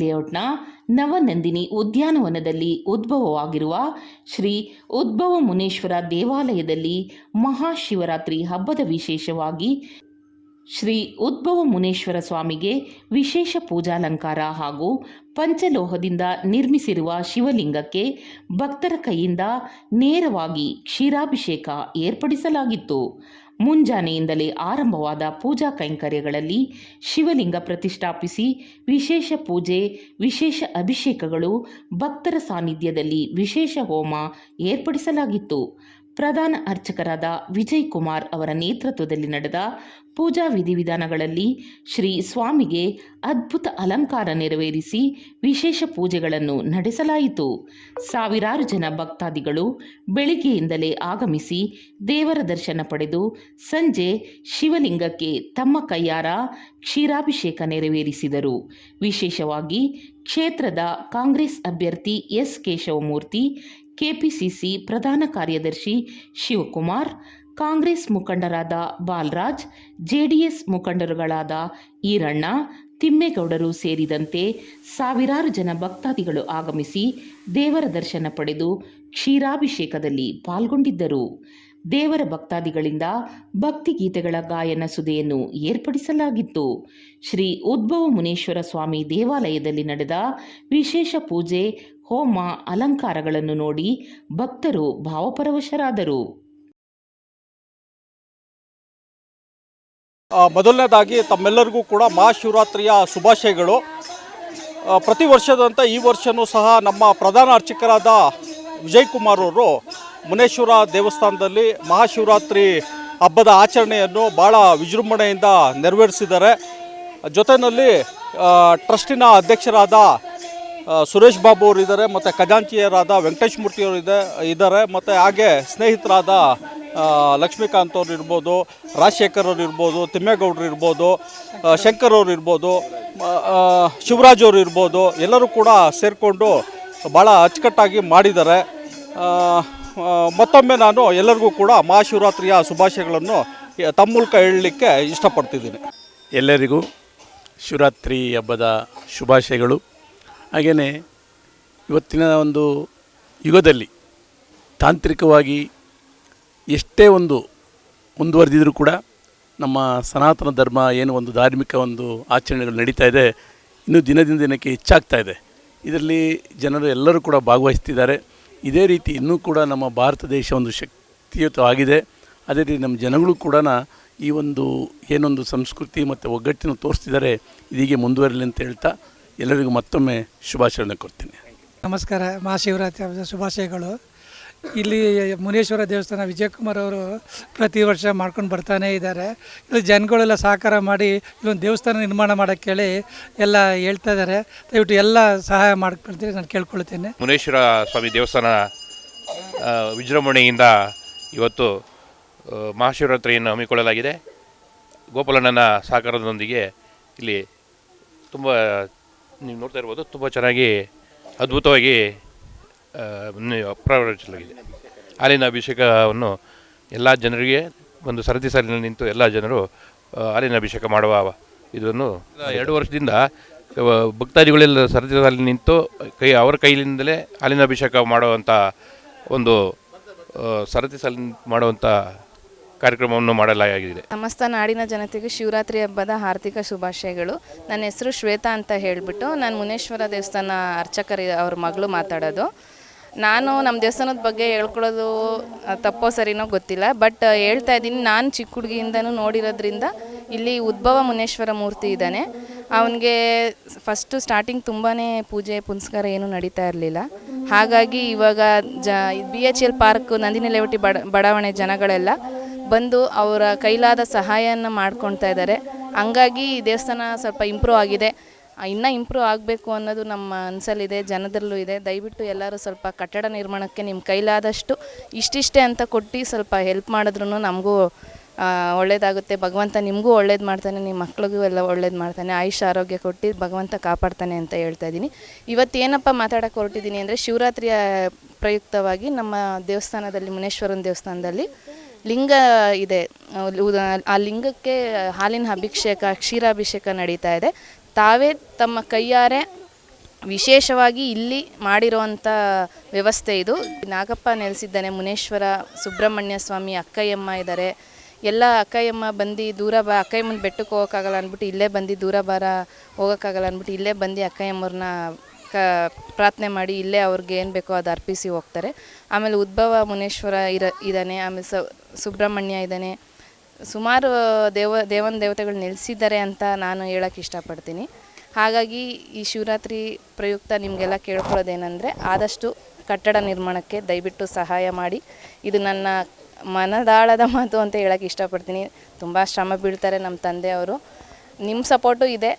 ಲೇಔಟ್ನ ನವನಂದಿನಿ ಉದ್ಯಾನವನದಲ್ಲಿ ಉದ್ಭವವಾಗಿರುವ ಶ್ರೀ ಉದ್ಭವ ಮುನೇಶ್ವರ ದೇವಾಲಯದಲ್ಲಿ ಮಹಾಶಿವರಾತ್ರಿ ಹಬ್ಬದ ವಿಶೇಷವಾಗಿ ಶ್ರೀ ಉದ್ಭವ ಮುನೇಶ್ವರ ಸ್ವಾಮಿಗೆ ವಿಶೇಷ ಪೂಜಾಲಂಕಾರ ಹಾಗೂ ಪಂಚಲೋಹದಿಂದ ನಿರ್ಮಿಸಿರುವ ಶಿವಲಿಂಗಕ್ಕೆ ಭಕ್ತರ ಕೈಯಿಂದ ನೇರವಾಗಿ ಕ್ಷೀರಾಭಿಷೇಕ ಏರ್ಪಡಿಸಲಾಗಿತ್ತು. ಮುಂಜಾನೆಯಿಂದಲೇ ಆರಂಭವಾದ ಪೂಜಾ ಕೈಂಕರ್ಯಗಳಲ್ಲಿ ಶಿವಲಿಂಗ ಪ್ರತಿಷ್ಠಾಪಿಸಿ ವಿಶೇಷ ಪೂಜೆ, ವಿಶೇಷ ಅಭಿಷೇಕಗಳು ಭಕ್ತರ ಸಾನ್ನಿಧ್ಯದಲ್ಲಿ ವಿಶೇಷ ಹೋಮ ಏರ್ಪಡಿಸಲಾಗಿತ್ತು. ಪ್ರಧಾನ ಅರ್ಚಕರಾದ ವಿಜಯ್ ಕುಮಾರ್ ಅವರ ನೇತೃತ್ವದಲ್ಲಿ ನಡೆದ ಪೂಜಾ ವಿಧಿವಿಧಾನಗಳಲ್ಲಿ ಶ್ರೀ ಸ್ವಾಮಿಗೆ ಅದ್ಭುತ ಅಲಂಕಾರ ನೆರವೇರಿಸಿ ವಿಶೇಷ ಪೂಜೆಗಳನ್ನು ನಡೆಸಲಾಯಿತು. ಸಾವಿರಾರು ಜನ ಭಕ್ತಾದಿಗಳು ಬೆಳಿಗ್ಗೆಯಿಂದಲೇ ಆಗಮಿಸಿ ದೇವರ ದರ್ಶನ ಪಡೆದು ಸಂಜೆ ಶಿವಲಿಂಗಕ್ಕೆ ತಮ್ಮ ಕೈಯಾರ ಕ್ಷೀರಾಭಿಷೇಕ ನೆರವೇರಿಸಿದರು. ವಿಶೇಷವಾಗಿ ಕ್ಷೇತ್ರದ ಕಾಂಗ್ರೆಸ್ ಅಭ್ಯರ್ಥಿ ಎಸ್. ಕೇಶವಮೂರ್ತಿ ಕೆಪಿಸಿಸಿ ಪ್ರಧಾನ ಕಾರ್ಯದರ್ಶಿ ಶಿವಕುಮಾರ್, ಕಾಂಗ್ರೆಸ್ ಮುಖಂಡರಾದ ಬಾಲರಾಜ್, ಜೆಡಿಎಸ್ ಮುಖಂಡರುಗಳಾದ ಈರಣ್ಣ, ತಿಮ್ಮೇಗೌಡರು ಸೇರಿದಂತೆ ಸಾವಿರಾರು ಜನ ಭಕ್ತಾದಿಗಳು ಆಗಮಿಸಿ ದೇವರ ದರ್ಶನ ಪಡೆದು ಕ್ಷೀರಾಭಿಷೇಕದಲ್ಲಿ ಪಾಲ್ಗೊಂಡಿದ್ದರು. ದೇವರ ಭಕ್ತಾದಿಗಳಿಂದ ಭಕ್ತಿಗೀತೆಗಳ ಗಾಯನ ಸುದೆಯನ್ನು ಏರ್ಪಡಿಸಲಾಗಿತ್ತು. ಶ್ರೀ ಉದ್ಭವ ಮುನೇಶ್ವರ ಸ್ವಾಮಿ ದೇವಾಲಯದಲ್ಲಿ ನಡೆದ ವಿಶೇಷ ಪೂಜೆ, ಹೋಮ ಅಲಂಕಾರಗಳನ್ನು ನೋಡಿ ಭಕ್ತರು ಭಾವಪರವಶರಾದರು. ಮೊದಲನೇದಾಗಿ ತಮ್ಮೆಲ್ಲರಿಗೂ ಕೂಡ ಮಹಾಶಿವರಾತ್ರಿಯ ಶುಭಾಶಯಗಳು. ಪ್ರತಿ ವರ್ಷದಂತೆ ಈ ವರ್ಷವೂ ಸಹ ನಮ್ಮ ಪ್ರಧಾನ ಅರ್ಚಕರಾದ ವಿಜಯ್ ಕುಮಾರ್ ಅವರು ಮುನೇಶ್ವರ ದೇವಸ್ಥಾನದಲ್ಲಿ ಮಹಾಶಿವರಾತ್ರಿ ಹಬ್ಬದ ಆಚರಣೆಯನ್ನು ಭಾಳ ವಿಜೃಂಭಣೆಯಿಂದ ನೆರವೇರಿಸಿದ್ದಾರೆ. ಜೊತೆಯಲ್ಲಿ ಟ್ರಸ್ಟಿನ ಅಧ್ಯಕ್ಷರಾದ ಸುರೇಶ್ ಬಾಬು ಅವರಿದ್ದಾರೆ ಮತ್ತು ಖಜಾಂಚಿಯರಾದ ವೆಂಕಟೇಶ್ ಮೂರ್ತಿ ಅವರು ಇದೆ, ಇದ್ದಾರೆ, ಮತ್ತು ಹಾಗೆ ಸ್ನೇಹಿತರಾದ ಲಕ್ಷ್ಮೀಕಾಂತ್ ಅವ್ರು ಇರ್ಬೋದು, ರಾಜಶೇಖರ್ ಅವ್ರು ಇರ್ಬೋದು, ತಿಮ್ಮೇಗೌಡರು ಇರ್ಬೋದು ಶಂಕರ್ ಅವರು ಇರ್ಬೋದು ಶಿವರಾಜ್ ಅವರು ಇರ್ಬೋದು, ಎಲ್ಲರೂ ಕೂಡ ಸೇರಿಕೊಂಡು ಭಾಳ ಅಚ್ಚುಕಟ್ಟಾಗಿ ಮಾಡಿದ್ದಾರೆ. ಮತ್ತೊಮ್ಮೆ ನಾನು ಎಲ್ಲರಿಗೂ ಕೂಡ ಮಹಾಶಿವರಾತ್ರಿಯ ಶುಭಾಶಯಗಳನ್ನು ತಮ್ಮ ಮೂಲಕ ಹೇಳಲಿಕ್ಕೆ ಇಷ್ಟಪಡ್ತಿದ್ದೀನಿ. ಎಲ್ಲರಿಗೂ ಶಿವರಾತ್ರಿ ಹಬ್ಬದ ಶುಭಾಶಯಗಳು. ಹಾಗೆಯೇ ಇವತ್ತಿನ ಒಂದು ಯುಗದಲ್ಲಿ ತಾಂತ್ರಿಕವಾಗಿ ಎಷ್ಟೇ ಒಂದು ಮುಂದುವರೆದಿದ್ರೂ ಕೂಡ ನಮ್ಮ ಸನಾತನ ಧರ್ಮ ಏನು ಒಂದು ಧಾರ್ಮಿಕ ಒಂದು ಆಚರಣೆಗಳು ನಡೀತಾ ಇದೆ, ಇನ್ನೂ ದಿನದಿಂದ ದಿನಕ್ಕೆ ಹೆಚ್ಚಾಗ್ತಾ ಇದೆ. ಇದರಲ್ಲಿ ಜನರು ಎಲ್ಲರೂ ಕೂಡ ಭಾಗವಹಿಸ್ತಿದ್ದಾರೆ. ಇದೇ ರೀತಿ ಇನ್ನೂ ಕೂಡ ನಮ್ಮ ಭಾರತ ದೇಶ ಒಂದು ಶಕ್ತಿಯುತವಾಗಿದೆ. ಅದೇ ರೀತಿ ನಮ್ಮ ಜನಗಳು ಕೂಡ ಈ ಒಂದು ಏನೊಂದು ಸಂಸ್ಕೃತಿ ಮತ್ತು ಒಗ್ಗಟ್ಟಿನ ತೋರಿಸ್ತಿದ್ದಾರೆ, ಇದೀಗೆ ಮುಂದುವರಲಿ ಅಂತ ಹೇಳ್ತಾ ಎಲ್ಲರಿಗೂ ಮತ್ತೊಮ್ಮೆ ಶುಭಾಶಯವನ್ನು ಕೊಡ್ತೀನಿ. ನಮಸ್ಕಾರ, ಮಹಾಶಿವರಾತ್ರಿ ಶುಭಾಶಯಗಳು. ಇಲ್ಲಿ ಮುನೇಶ್ವರ ದೇವಸ್ಥಾನ ವಿಜಯಕುಮಾರ್ ಅವರು ಪ್ರತಿ ವರ್ಷ ಮಾಡ್ಕೊಂಡು ಬರ್ತಾನೇ ಇದ್ದಾರೆ. ಇಲ್ಲಿ ಜನಗಳೆಲ್ಲ ಸಹಕಾರ ಮಾಡಿ ಇಲ್ಲೊಂದು ದೇವಸ್ಥಾನ ನಿರ್ಮಾಣ ಮಾಡೋಕ್ಕೆ ಹೇಳಿ ಎಲ್ಲ ಹೇಳ್ತಾ ಇದ್ದಾರೆ. ದಯವಿಟ್ಟು ಎಲ್ಲ ಸಹಾಯ ಮಾಡ್ಕೊಳ್ತೀರಿ ನಾನು ಕೇಳ್ಕೊಳ್ತೇನೆ. ಮುನೇಶ್ವರ ಸ್ವಾಮಿ ದೇವಸ್ಥಾನ ವಿಜೃಂಭಣೆಯಿಂದ ಇವತ್ತು ಮಹಾಶಿವರಾತ್ರಿಯನ್ನು ಹಮ್ಮಿಕೊಳ್ಳಲಾಗಿದೆ. ಗೋಪಾಲಣ್ಣನ ಸಹಕಾರದೊಂದಿಗೆ ಇಲ್ಲಿ ತುಂಬ, ನೀವು ನೋಡ್ತಾ ಇರ್ಬೋದು, ತುಂಬ ಚೆನ್ನಾಗಿ ಅದ್ಭುತವಾಗಿ ಪ್ರಾರಂಭಿಸಲಾಗಿದೆ ಹಾಲಿನ ಅಭಿಷೇಕವನ್ನು ಎಲ್ಲ ಜನರಿಗೆ ಒಂದು ಸರತಿ ಸಾಲಿನಲ್ಲಿ ನಿಂತು ಎಲ್ಲ ಜನರು ಹಾಲಿನ ಅಭಿಷೇಕ ಮಾಡುವ ಇದನ್ನು ಎರಡು ವರ್ಷದಿಂದ ಭಕ್ತಾದಿಗಳೆಲ್ಲ ಸರತಿ ಸಾಲಿನಲ್ಲಿ ನಿಂತು ಕೈ, ಅವರ ಕೈಲಿಂದಲೇ ಹಾಲಿನ ಅಭಿಷೇಕ ಮಾಡುವಂಥ ಒಂದು ಸರದಿ ಸಾಲಿನ ಮಾಡುವಂಥ ಕಾರ್ಯಕ್ರಮವನ್ನು ಮಾಡಲಾಗಿದೆ. ಸಮಸ್ತ ನಾಡಿನ ಜನತೆಗೆ ಶಿವರಾತ್ರಿ ಹಬ್ಬದ ಹಾರ್ದಿಕ ಶುಭಾಶಯಗಳು. ನನ್ನ ಹೆಸರು ಶ್ವೇತಾ ಅಂತ ಹೇಳಿಬಿಟ್ಟು, ನಾನು ಮುನೇಶ್ವರ ದೇವಸ್ಥಾನ ಅರ್ಚಕರಿ ಅವ್ರ ಮಗಳು ಮಾತಾಡೋದು. ನಾನು ನಮ್ಮ ದೇವಸ್ಥಾನದ ಬಗ್ಗೆ ಹೇಳ್ಕೊಳ್ಳೋದು ತಪ್ಪೋ ಸರಿನೋ ಗೊತ್ತಿಲ್ಲ. ಬಟ್ ಹೇಳ್ತಾ ಇದ್ದೀನಿ, ನಾನು ಚಿಕ್ಕ ಹುಡುಗಿಯಿಂದನೂ ನೋಡಿರೋದ್ರಿಂದ ಇಲ್ಲಿ ಉದ್ಭವ ಮುನೇಶ್ವರ ಮೂರ್ತಿ ಇದ್ದಾನೆ. ಅವನಿಗೆ ಫಸ್ಟು ಸ್ಟಾರ್ಟಿಂಗ್ ತುಂಬಾ ಪೂಜೆ, ಪುನಸ್ಕಾರ ಏನೂ ನಡೀತಾ ಇರಲಿಲ್ಲ. ಹಾಗಾಗಿ ಇವಾಗ ಜ B H L park Nandini layout ಬಡ, ಬಡಾವಣೆ ಜನಗಳೆಲ್ಲ ಬಂದು ಅವರ ಕೈಲಾದ ಸಹಾಯನ ಮಾಡ್ಕೊಳ್ತಾ ಇದ್ದಾರೆ. ಹಂಗಾಗಿ ದೇವಸ್ಥಾನ ಸ್ವಲ್ಪ ಇಂಪ್ರೂವ್ ಆಗಿದೆ. ಇನ್ನೂ ಇಂಪ್ರೂವ್ ಆಗಬೇಕು ಅನ್ನೋದು ನಮ್ಮ ಮನಸ್ಸಲ್ಲಿದೆ, ಜನದಲ್ಲೂ ಇದೆ. ದಯವಿಟ್ಟು ಎಲ್ಲರೂ ಸ್ವಲ್ಪ ಕಟ್ಟಡ ನಿರ್ಮಾಣಕ್ಕೆ ನಿಮ್ಮ ಕೈಲಾದಷ್ಟು ಇಷ್ಟಿಷ್ಟೇ ಅಂತ ಕೊಟ್ಟು ಸ್ವಲ್ಪ ಹೆಲ್ಪ್ ಮಾಡಿದ್ರೂ ನಮಗೂ ಒಳ್ಳೇದಾಗುತ್ತೆ. ಭಗವಂತ ನಿಮಗೂ ಒಳ್ಳೇದು ಮಾಡ್ತಾನೆ, ನಿಮ್ಮ ಮಕ್ಳಿಗೂ ಎಲ್ಲ ಒಳ್ಳೇದು ಮಾಡ್ತಾನೆ. ಆಯುಷ್ ಆರೋಗ್ಯ ಕೊಟ್ಟು ಭಗವಂತ ಕಾಪಾಡ್ತಾನೆ ಅಂತ ಹೇಳ್ತಾ ಇದ್ದೀನಿ. ಇವತ್ತೇನಪ್ಪ ಮಾತಾಡೋಕೆ ಹೊರಟಿದ್ದೀನಿ ಅಂದರೆ ಶಿವರಾತ್ರಿಯ ಪ್ರಯುಕ್ತವಾಗಿ ನಮ್ಮ ದೇವಸ್ಥಾನದಲ್ಲಿ, ಮುನೇಶ್ವರನ ದೇವಸ್ಥಾನದಲ್ಲಿ ಲಿಂಗ ಇದೆ. ಆ ಲಿಂಗಕ್ಕೆ ಹಾಲಿನ ಅಭಿಷೇಕ, ಕ್ಷೀರಾಭಿಷೇಕ ನಡೀತಾ ಇದೆ. ತಾವೇ ತಮ್ಮ ಕೈಯಾರೆ ವಿಶೇಷವಾಗಿ ಇಲ್ಲಿ ಮಾಡಿರುವಂಥ ವ್ಯವಸ್ಥೆ ಇದು. ನಾಗಪ್ಪ ನೆಲೆಸಿದ್ದಾನೆ, ಮುನೇಶ್ವರ, ಸುಬ್ರಹ್ಮಣ್ಯ ಸ್ವಾಮಿ ಅಕ್ಕಯ್ಯಮ್ಮ ಇದ್ದಾರೆ ಎಲ್ಲ ಅಕ್ಕಯ್ಯಮ್ಮ ಬಂದು ದೂರ ಬಾ, ಅಕ್ಕಯ್ಯಮ್ಮನ ಬೆಟ್ಟಕ್ಕೆ ಹೋಗೋಕ್ಕಾಗಲ್ಲ ಅಂದ್ಬಿಟ್ಟು ಇಲ್ಲೇ ಬಂದು ದೂರ ಬಾರ ಹೋಗೋಕ್ಕಾಗಲ್ಲ ಅಂದ್ಬಿಟ್ಟು ಇಲ್ಲೇ ಬಂದು ಅಕ್ಕಯ್ಯಮ್ಮರನ್ನ ಕ, ಪ್ರಾರ್ಥನೆ ಮಾಡಿ ಇಲ್ಲೇ ಅವ್ರಿಗೆ ಏನು ಬೇಕೋ ಅದು ಅರ್ಪಿಸಿ ಹೋಗ್ತಾರೆ. ಆಮೇಲೆ ಉದ್ಭವ ಮುನೇಶ್ವರ ಇರ ಇದ್ದಾನೆ ಆಮೇಲೆ ಸುಬ್ರಹ್ಮಣ್ಯ ಇದ್ದಾನೆ ಸುಮಾರು ದೇವ, ದೇವನ ದೇವತೆಗಳು ನೆಲೆಸಿದ್ದಾರೆ ಅಂತ ನಾನು ಹೇಳೋಕ್ಕೆ ಇಷ್ಟಪಡ್ತೀನಿ. ಹಾಗಾಗಿ ಈ ಶಿವರಾತ್ರಿ ಪ್ರಯುಕ್ತ ನಿಮಗೆಲ್ಲ ಕೇಳ್ಕೊಳ್ಳೋದೇನೆಂದರೆ ಆದಷ್ಟು ಕಟ್ಟಡ ನಿರ್ಮಾಣಕ್ಕೆ ದಯವಿಟ್ಟು ಸಹಾಯ ಮಾಡಿ. ಇದು ನನ್ನ ಮನದಾಳದ ಮಾತು ಅಂತ ಹೇಳೋಕ್ಕೆ ಇಷ್ಟಪಡ್ತೀನಿ. ತುಂಬ ಶ್ರಮ ಬೀಳ್ತಾರೆ ನಮ್ಮ ತಂದೆಯವರು ನಿಮ್ಮ ಸಪೋರ್ಟು ಇದೆ.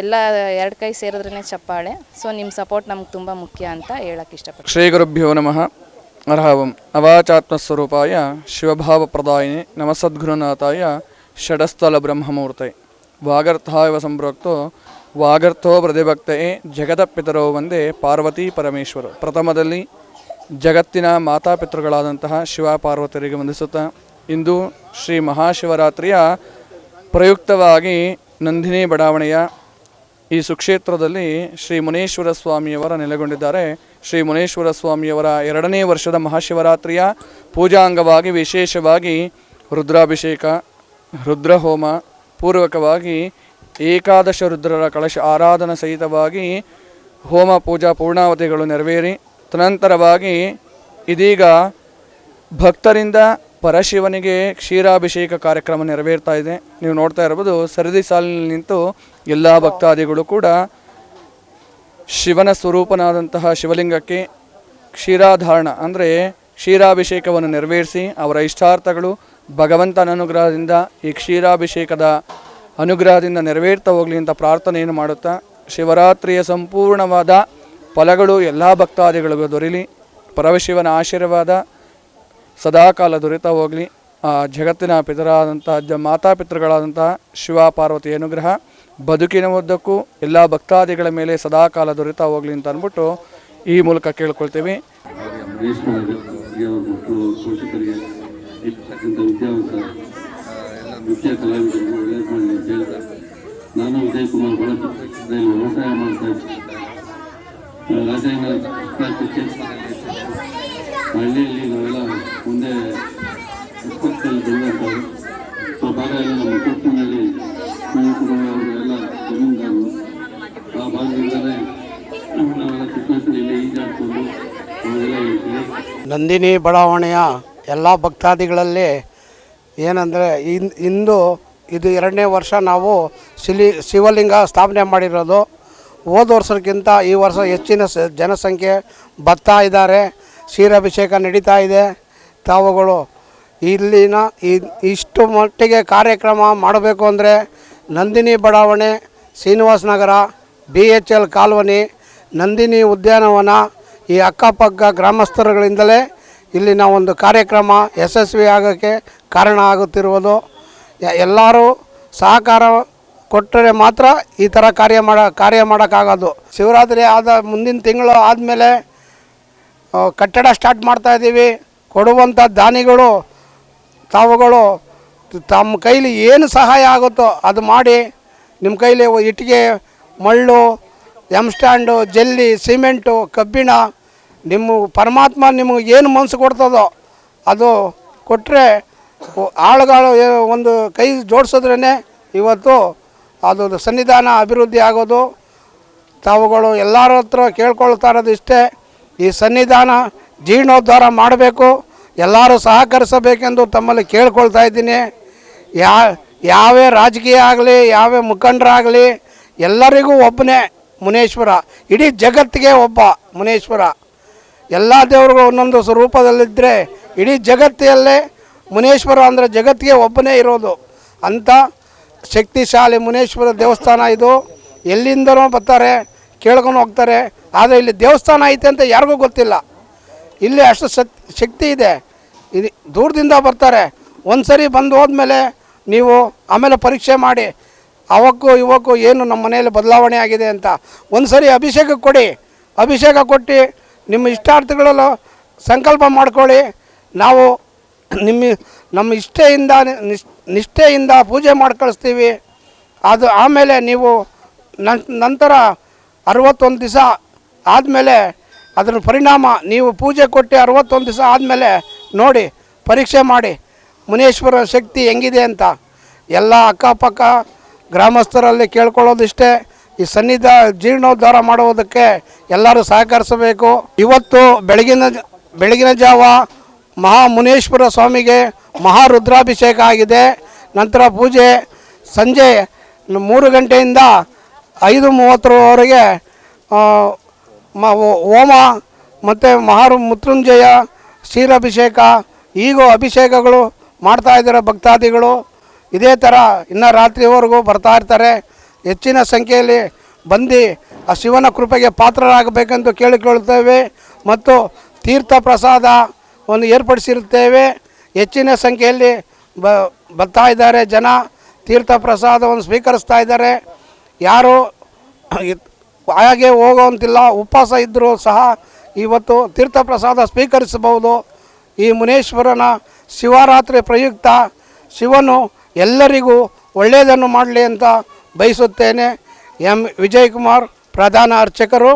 ಎಲ್ಲ ಎರಡು ಕೈ ಸೇರಿದ್ರೇ ಚಪ್ಪಾಳೆ. ಸೊ ನಿಮ್ಮ ಸಪೋರ್ಟ್ ನಮ್ಗೆ ತುಂಬ ಮುಖ್ಯ ಅಂತ ಹೇಳೋಕ್ಕೆ ಇಷ್ಟಪಡ್ತೀನಿ. ಶ್ರೀಗುರುಭ್ಯೋ ನಮಃ. ಅರ್ಹವಂ. ಅವಾಚಾತ್ಮಸ್ವರೂಪಾಯ ಶಿವಭಾವಪ್ರದಾಯಿನಿ ನಮಸದ್ಗುರುನಾಥಾಯ ಷಡಸ್ಥಲ ಬ್ರಹ್ಮಮೂರ್ತೆ ವಾಗರ್ಥಾಯವ ಸಂಪ್ರೋಕ್ತೋ ವಾಗರ್ಥೋ ಪ್ರತಿಭಕ್ತೆಯೇ ಜಗದಪಿತರೋ ಒಂದೇ ಪಾರ್ವತಿ ಪರಮೇಶ್ವರ. ಪ್ರಥಮದಲ್ಲಿ ಜಗತ್ತಿನ ಮಾತಾಪಿತೃಗಳಾದಂತಹ ಶಿವ ಪಾರ್ವತರಿಗೆ ವಂದಿಸುತ್ತಾ ಇಂದು ಶ್ರೀ ಮಹಾಶಿವರಾತ್ರಿಯ ಪ್ರಯುಕ್ತವಾಗಿ ನಂದಿನಿ ಬಡಾವಣೆಯ ಈ ಸುಕ್ಷೇತ್ರದಲ್ಲಿ ಶ್ರೀ ಮುನೇಶ್ವರ ಸ್ವಾಮಿಯವರ ನೆಲೆಗೊಂಡಿದ್ದಾರೆ. ಶ್ರೀ ಮುನೇಶ್ವರ ಸ್ವಾಮಿಯವರ ಎರಡನೇ ವರ್ಷದ ಮಹಾಶಿವರಾತ್ರಿಯ ಪೂಜಾಂಗವಾಗಿ ವಿಶೇಷವಾಗಿ ರುದ್ರಾಭಿಷೇಕ, ರುದ್ರಹೋಮ, ಪೂರ್ವಕವಾಗಿ ಏಕಾದಶ ರುದ್ರರ ಕಳಶ ಆರಾಧನಾ ಸಹಿತವಾಗಿ ಹೋಮ ಪೂಜಾ ಪೂರ್ಣಾವತಿಗಳು ನೆರವೇರಿ, ತದನಂತರವಾಗಿ ಇದೀಗ ಭಕ್ತರಿಂದ ಪರಶಿವನಿಗೆ ಕ್ಷೀರಾಭಿಷೇಕ ಕಾರ್ಯಕ್ರಮ ನೆರವೇರ್ತಾ ಇದೆ. ನೀವು ನೋಡ್ತಾ ಇರ್ಬೋದು ಸರದಿ ಸಾಲಿನಲ್ಲಿ ನಿಂತು ಎಲ್ಲ ಭಕ್ತಾದಿಗಳು ಕೂಡ ಶಿವನ ಸ್ವರೂಪನಾದಂತಹ ಶಿವಲಿಂಗಕ್ಕೆ ಕ್ಷೀರಾಧಾರಣ, ಅಂದರೆ ಕ್ಷೀರಾಭಿಷೇಕವನ್ನು ನೆರವೇರಿಸಿ ಅವರ ಇಷ್ಟಾರ್ಥಗಳು ಭಗವಂತನ ಅನುಗ್ರಹದಿಂದ ಈ ಕ್ಷೀರಾಭಿಷೇಕದ ಅನುಗ್ರಹದಿಂದ ನೆರವೇರ್ತಾ ಹೋಗಲಿ ಅಂತ ಪ್ರಾರ್ಥನೆಯನ್ನು ಮಾಡುತ್ತಾ, ಶಿವರಾತ್ರಿಯ ಸಂಪೂರ್ಣವಾದ ಫಲಗಳು ಎಲ್ಲ ಭಕ್ತಾದಿಗಳಿಗೂ ದೊರೆಯಲಿ ಪರಮಶಿವನ ಆಶೀರ್ವಾದ ಸದಾಕಾಲ ದೊರೆತ ಹೋಗಲಿ. ಜಗತ್ತಿನ ಪಿತರಾದಂಥ ಜ ಮಾತಾಪಿತೃಗಳಾದಂತಹ ಶಿವ ಪಾರ್ವತಿ ಅನುಗ್ರಹ, ಬದುಕಿನ ಉದ್ದಕ್ಕೂ ಎಲ್ಲ ಭಕ್ತಾದಿಗಳ ಮೇಲೆ ಸದಾಕಾಲ ದೊರೆತಾ ಹೋಗಲಿ ಅಂತ ಅಂದ್ಬಿಟ್ಟು ಈ ಮೂಲಕ ಕೇಳ್ಕೊಳ್ತೀವಿ. ನಾನು ಉದಯ್ ಕುಮಾರ್ ಬಳಸ ವ್ಯವಸಾಯ ಮಾಡ್ತಾ ಇದ್ದೀನಿ. ರಾಜೇಂದ್ರ ನಂದಿನಿ ಬಡಾವಣೆಯ ಎಲ್ಲ ಭಕ್ತಾದಿಗಳಲ್ಲಿ ಏನಂದರೆ ಇಂದು ಇದು ಎರಡನೇ ವರ್ಷ ನಾವು ಶಿಲಿ ಶಿವಲಿಂಗ ಸ್ಥಾಪನೆ ಮಾಡಿರೋದು. ಹೋದ ವರ್ಷಕ್ಕಿಂತ ಈ ವರ್ಷ ಹೆಚ್ಚಿನ ಸ, ಜನಸಂಖ್ಯೆ ಬರ್ತಾ ಇದ್ದಾರೆ. ಕ್ಷೀರಾಭಿಷೇಕ ನಡೀತಾ ಇದೆ. ತಾವುಗಳು ಇಲ್ಲಿನ ಇಷ್ಟು ಮಟ್ಟಿಗೆ ಕಾರ್ಯಕ್ರಮ ಮಾಡಬೇಕು ಅಂದರೆ ನಂದಿನಿ ಬಡಾವಣೆ, Srinivasa Nagar, B H L colony, Nandini ಉದ್ಯಾನವನ, ಈ ಅಕ್ಕಪಕ್ಕ ಗ್ರಾಮಸ್ಥರುಗಳಿಂದಲೇ ಇಲ್ಲಿನ ಒಂದು ಕಾರ್ಯಕ್ರಮ ಯಶಸ್ವಿ ಆಗೋಕ್ಕೆ ಕಾರಣ ಆಗುತ್ತಿರುವುದು. ಎಲ್ಲರೂ ಸಹಕಾರ ಕೊಟ್ಟರೆ ಮಾತ್ರ ಈ ಥರ ಕಾರ್ಯ ಮಾಡ, ಕಾರ್ಯ ಮಾಡೋಕ್ಕಾಗೋದು. ಶಿವರಾತ್ರಿ ಆದ ಮುಂದಿನ ತಿಂಗಳು ಆದಮೇಲೆ ಕಟ್ಟಡ ಸ್ಟಾರ್ಟ್ ಮಾಡ್ತಾ ಇದ್ದೀವಿ. ಕೊಡುವಂಥ ದಾನಿಗಳು, ತಾವುಗಳು, ತಮ್ಮ ಕೈಲಿ ಏನು ಸಹಾಯ ಆಗುತ್ತೋ ಅದು ಮಾಡಿ ನಿಮ್ಮ ಕೈಲಿ ಇಟ್ಟಿಗೆ, ಮಳ್ಳು ಎಂ ಸ್ಟ್ಯಾಂಡು ಜಲ್ಲಿ ಸಿಮೆಂಟು ಕಬ್ಬಿಣ, ನಿಮ್ಮ ಪರಮಾತ್ಮ ನಿಮಗೆ ಏನು ಮನಸ್ಸು ಕೊಡ್ತದೋ ಅದು ಕೊಟ್ಟರೆ ಆಳುಗಳು ಒಂದು ಕೈ ಜೋಡಿಸಿದ್ರೇ ಇವತ್ತು ಅದು ಸನ್ನಿಧಾನ ಅಭಿವೃದ್ಧಿ ಆಗೋದು. ತಾವುಗಳು ಎಲ್ಲರ ಹತ್ರ ಕೇಳ್ಕೊಳ್ತಾ ಇರೋದು ಇಷ್ಟೇ. ಈ ಸನ್ನಿಧಾನ ಜೀರ್ಣೋದ್ಧಾರ ಮಾಡಬೇಕು. ಎಲ್ಲರೂ ಸಹಕರಿಸಬೇಕೆಂದು ತಮ್ಮಲ್ಲಿ ಕೇಳ್ಕೊಳ್ತಾ ಇದ್ದೀನಿ. ಯಾ, ಯಾವೇ ರಾಜಕೀಯ ಆಗಲಿ, ಯಾವೇ ಮುಖಂಡರಾಗಲಿ, ಎಲ್ಲರಿಗೂ ಒಬ್ಬನೇ ಮುನೇಶ್ವರ. ಇಡೀ ಜಗತ್ತಿಗೆ ಒಬ್ಬ ಮುನೇಶ್ವರ. ಎಲ್ಲ ದೇವರುಗಳು ಒಂದೊಂದು ಸ್ವರೂಪದಲ್ಲಿದ್ದರೆ ಇಡೀ ಜಗತ್ತಿಯಲ್ಲೇ ಮುನೇಶ್ವರ ಅಂದರೆ ಜಗತ್ತಿಗೆ ಒಬ್ಬನೇ ಇರೋದು. ಅಂಥ ಶಕ್ತಿಶಾಲಿ ಮುನೇಶ್ವರ ದೇವಸ್ಥಾನ ಇದು. ಎಲ್ಲಿಂದನೋ ಬರ್ತಾರೆ, ಕೇಳ್ಕೊಂಡು ಹೋಗ್ತಾರೆ. ಆದರೆ ಇಲ್ಲಿ ದೇವಸ್ಥಾನ ಐತೆ ಅಂತ ಯಾರಿಗೂ ಗೊತ್ತಿಲ್ಲ. ಇಲ್ಲಿ ಅಷ್ಟು ಶಕ್ತಿ ಇದೆ. ಇದು ದೂರದಿಂದ ಬರ್ತಾರೆ. ಒಂದು ಸರಿ ಬಂದು ಹೋದ್ಮೇಲೆ ನೀವು ಆಮೇಲೆ ಪರೀಕ್ಷೆ ಮಾಡಿ, ಅವಕ್ಕೂ ಇವಕ್ಕೂ ಏನು ನಮ್ಮ ಮನೆಯಲ್ಲಿ ಬದಲಾವಣೆ ಆಗಿದೆ ಅಂತ ಒಂದು ಸರಿ ಅಭಿಷೇಕ ಕೊಡಿ. ಅಭಿಷೇಕ ಕೊಟ್ಟು ನಿಮ್ಮ ಇಷ್ಟಾರ್ಥಗಳಲ್ಲೂ ಸಂಕಲ್ಪ ಮಾಡ್ಕೊಳ್ಳಿ. ನಾವು ನಿಮ್ಮ, ನಮ್ಮ ಇಷ್ಟೆಯಿಂದ ನಿಷ್ ನಿಷ್ಠೆಯಿಂದ ಪೂಜೆ ಮಾಡಿ ಕಳಿಸ್ತೀವಿ ಅದು ಆಮೇಲೆ ನೀವು ನಂತರ ಅರವತ್ತೊಂದು ದಿವಸ ಆದಮೇಲೆ ಅದರ ಪರಿಣಾಮ ನೀವು ಪೂಜೆ ಕೊಟ್ಟು ಅರವತ್ತೊಂದು ದಿವಸ ಆದಮೇಲೆ ನೋಡಿ ಪರೀಕ್ಷೆ ಮಾಡಿ, ಮುನೇಶ್ವರ ಶಕ್ತಿ ಹೆಂಗಿದೆ ಅಂತ. ಎಲ್ಲ ಅಕ್ಕಪಕ್ಕ ಗ್ರಾಮಸ್ಥರಲ್ಲಿ ಕೇಳ್ಕೊಳ್ಳೋದಿಷ್ಟೇ, ಈ ಸನ್ನಿಧ ಜೀರ್ಣೋದ್ಧಾರ ಮಾಡುವುದಕ್ಕೆ ಎಲ್ಲರೂ ಸಹಕರಿಸಬೇಕು. ಇವತ್ತು ಬೆಳಗಿನ ಬೆಳಗಿನ ಜಾವ ಮಹಾ ಮುನೇಶ್ವರ ಸ್ವಾಮಿಗೆ ಮಹಾ ರುದ್ರಾಭಿಷೇಕ ಆಗಿದೆ. ನಂತರ ಪೂಜೆ ಸಂಜೆ ಮೂರು ಗಂಟೆಯಿಂದ ಐದು ಮೂವತ್ತರವರೆಗೆ ಮ ಹೋಮ ಮತ್ತು ಮಹಾರು ಮೃತ್ಯುಂಜಯ, ಕ್ಷೀರಾಭಿಷೇಕ, ಈಗೂ ಅಭಿಷೇಕಗಳು ಮಾಡ್ತಾ ಇದ್ದಾರೆ ಭಕ್ತಾದಿಗಳು. ಇದೇ ಥರ ಇನ್ನು ರಾತ್ರಿವರೆಗೂ ಬರ್ತಾ ಇರ್ತಾರೆ. ಹೆಚ್ಚಿನ ಸಂಖ್ಯೆಯಲ್ಲಿ ಬಂದು ಆ ಶಿವನ ಕೃಪೆಗೆ ಪಾತ್ರರಾಗಬೇಕೆಂದು ಕೇಳಿಕೊಳ್ತೇವೆ ಮತ್ತು ತೀರ್ಥ ಪ್ರಸಾದವನ್ನು ಏರ್ಪಡಿಸಿರುತ್ತೇವೆ. ಹೆಚ್ಚಿನ ಸಂಖ್ಯೆಯಲ್ಲಿ ಬ, ಬರ್ತಾ ಇದ್ದಾರೆ ಜನ. ತೀರ್ಥ ಪ್ರಸಾದವನ್ನು ಸ್ವೀಕರಿಸ್ತಾ ಇದ್ದಾರೆ. ಯಾರು ಹಾಗೆ ಹೋಗುವಂತಿಲ್ಲ, ಉಪವಾಸ ಇದ್ದರೂ ಸಹ ಇವತ್ತು ತೀರ್ಥ ಪ್ರಸಾದ ಸ್ವೀಕರಿಸಬಹುದು. ಈ ಮುನೇಶ್ವರನ ಶಿವರಾತ್ರಿ ಪ್ರಯುಕ್ತ ಶಿವನು ಎಲ್ಲರಿಗೂ ಒಳ್ಳೆಯದನ್ನು ಮಾಡಲಿ ಅಂತ ಬಯಸುತ್ತೇನೆ. ಎಂ. ವಿಜಯಕುಮಾರ್, ಪ್ರಧಾನ ಅರ್ಚಕರು.